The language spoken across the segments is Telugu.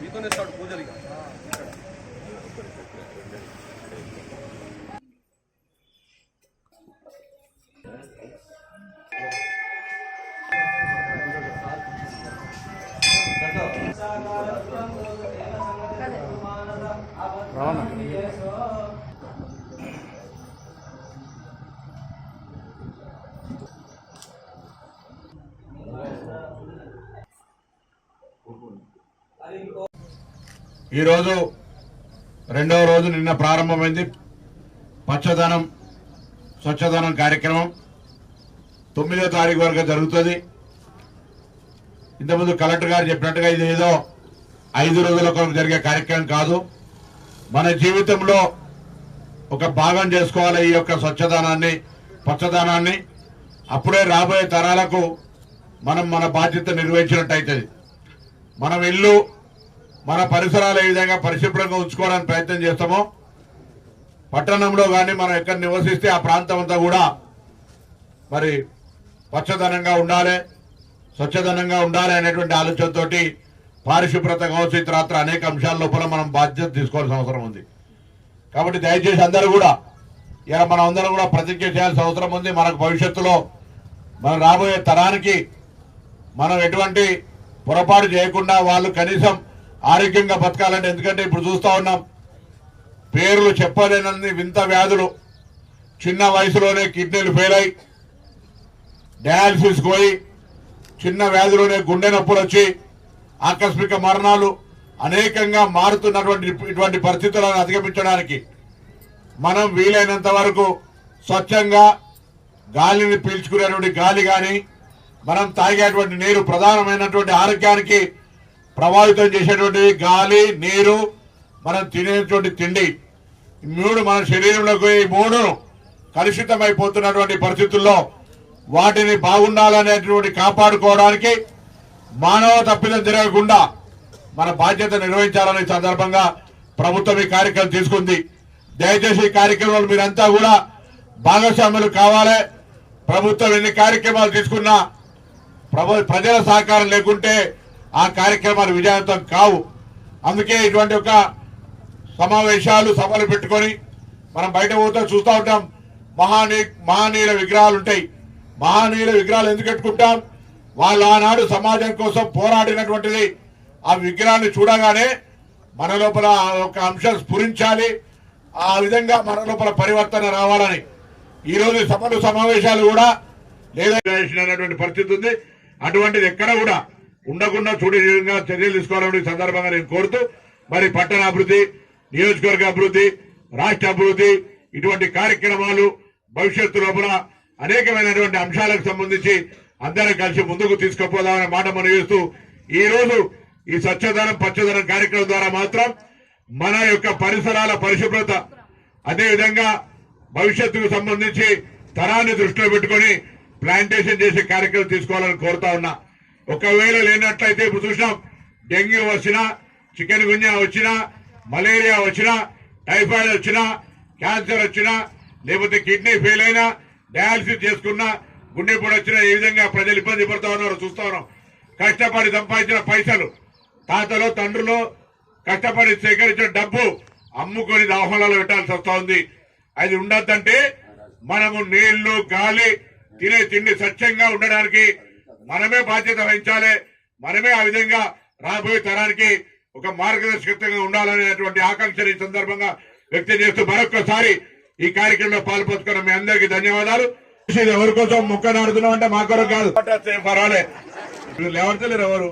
మీతోనే స్టార్ట్ పూజలు రావణ ఈరోజు రెండవ రోజు నిన్న ప్రారంభమైంది. పచ్చదనం స్వచ్ఛదనం కార్యక్రమం. తొమ్మిదో తారీఖు వరకు జరుగుతుంది. ఇంతకుముందు కలెక్టర్ గారు చెప్పినట్టుగా ఇది ఏదో ఐదు రోజుల కొరకు జరిగే కార్యక్రమం కాదు. మన జీవితంలో ఒక భాగం చేసుకోవాలి ఈ యొక్క స్వచ్ఛదనాన్ని పచ్చదనాన్ని. అప్పుడే రాబోయే తరాలకు మనం మన బాధ్యత నిర్వహించినట్టు అవుతుంది మనం ఇల్లు మన పరిసరాలు ఏ విధంగా పరిశుభ్రంగా ఉంచుకోవడానికి ప్రయత్నం చేస్తామో పట్టణంలో కానీ మనం ఎక్కడ నివసిస్తే ఆ ప్రాంతం అంతా కూడా మరి పచ్చదనంగా ఉండాలి స్వచ్ఛదనంగా ఉండాలి అనేటువంటి ఆలోచనతోటి పారిశుభ్రత కావచ్చు ఇతరత్ర అనేక అంశాల లోపల మనం బాధ్యత తీసుకోవాల్సిన అవసరం ఉంది. కాబట్టి దయచేసి అందరూ కూడా ఇలా మనం అందరం కూడా ప్రతిజ్ఞ చేయాల్సిన అవసరం ఉంది. మనకు భవిష్యత్తులో మనం రాబోయే తరానికి మనం ఎటువంటి పొరపాటు చేయకుండా వాళ్ళు కనీసం ఆరోగ్యంగా బతకాలంటే ఎందుకంటే ఇప్పుడు చూస్తా ఉన్నాం. పేర్లు చెప్పలేనన్ని వింత వ్యాధులు. చిన్న వయసులోనే కిడ్నీలు ఫెయిల్ అయి డయాలసిస్ పోయి చిన్న వ్యాధులోనే గుండె నొప్పులు వచ్చి ఆకస్మిక మరణాలు అనేకంగా మారుతున్నటువంటి ఇటువంటి పరిస్థితులను అధిగమించడానికి మనం వీలైనంత వరకు స్వచ్ఛంగా గాలిని పీల్చుకునేటువంటి గాలి కానీ మనం తాగేటువంటి నీరు ప్రధానమైనటువంటి ఆరోగ్యానికి ప్రభావితం చేసేటువంటి గాలి నీరు మనం తినేటువంటి తిండి మూడు మన శరీరంలోకి ఈ మూడు కలుషితమైపోతున్నటువంటి పరిస్థితుల్లో వాటిని బాగుండాలనేటువంటి కాపాడుకోవడానికి మానవ తప్పిదం జరగకుండా మన బాధ్యత నిర్వహించాలనే సందర్భంగా ప్రభుత్వం ఈ కార్యక్రమం తీసుకుంది. దయచేసి ఈ కార్యక్రమంలో మీరంతా కూడా భాగస్వాములు కావాలి. ప్రభుత్వం ఎన్ని కార్యక్రమాలు తీసుకున్నా ప్రభు ప్రజల సహకారం లేకుంటే ఆ కార్యక్రమాలు విజయవంతం కావు. అందుకే ఇటువంటి ఒక సమావేశాలు సభలు పెట్టుకొని మనం బయట పోతే చూస్తూ ఉంటాం మహానీ మహానీయుల విగ్రహాలు ఉంటాయి. మహానీయుల విగ్రహాలు ఎందుకు పెట్టుకుంటాం? వాళ్ళు ఆనాడు సమాజం కోసం పోరాడినటువంటిది. ఆ విగ్రహాన్ని చూడగానే మన లోపల ఒక అంశం స్ఫురించాలి. ఆ విధంగా మన లోపల పరివర్తన రావాలని. ఈరోజు సభలు సమావేశాలు కూడా లేదా పరిస్థితి ఉంది. అటువంటిది ఎక్కడ కూడా ఉండకుండా చూడే విధంగా చర్యలు తీసుకోవాలని సందర్భంగా నేను కోరుతూ మరి పట్టణ అభివృద్ధి నియోజకవర్గ అభివృద్ధి రాష్ట్ర అభివృద్ధి ఇటువంటి కార్యక్రమాలు భవిష్యత్తు లోపల అనేకమైనటువంటి అంశాలకు సంబంధించి అందరం కలిసి ముందుకు తీసుకుపోదామనే మాట మనం చేస్తూ ఈ రోజు ఈ స్వచ్ఛదనం పచ్చదనం కార్యక్రమం ద్వారా మాత్రం మన యొక్క పరిసరాల పరిశుభ్రత అదేవిధంగా భవిష్యత్తుకు సంబంధించి తరాన్ని దృష్టిలో పెట్టుకొని ప్లాంటేషన్ చేసే కార్యక్రమం తీసుకోవాలని కోరుతా ఉన్నా. ఒకవేళ లేనట్లయితే ఇప్పుడు చూసినాం డెంగ్యూ వచ్చినా చికెన్ గున్యా వచ్చినా మలేరియా వచ్చినా టైఫాయిడ్ వచ్చినా క్యాన్సర్ వచ్చినా లేకపోతే కిడ్నీ ఫెయిల్ అయినా డయాలసిస్ చేసుకున్నా గుండెపోటు వచ్చినా ఏ విధంగా ప్రజలు ఇబ్బంది పడుతూ ఉన్నారు చూస్తా ఉన్నాం. కష్టపడి సంపాదించిన పైసలు తాతలో తండ్రులు కష్టపడి సేకరించిన డబ్బు అమ్ముకొని దవాఖానాలో పెట్టాల్సి వస్తా ఉంది. అది ఉండద్దంటే మనము నీళ్ళు గాలి తినే తిండి స్వచ్ఛంగా ఉండడానికి మనమే బాధ్యత వహించాలి. మనమే ఆ విధంగా రాబోయే తరానికి ఒక మార్గదర్శకత్వంగా ఉండాలనేటువంటి ఆకాంక్షను ఈ సందర్భంగా వ్యక్తం చేస్తూ మరొక్కసారి ఈ కార్యక్రమంలో పాల్పంచుకున్న మీ అందరికీ ధన్యవాదాలు. ఎవరి కోసం మొక్క నాడుతున్నాం అంటే మా కొరకు కాదు. పర్వాలే. లేవడతలేరు ఎవరు?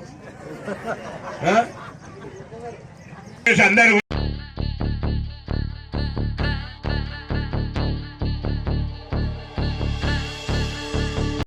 అందరు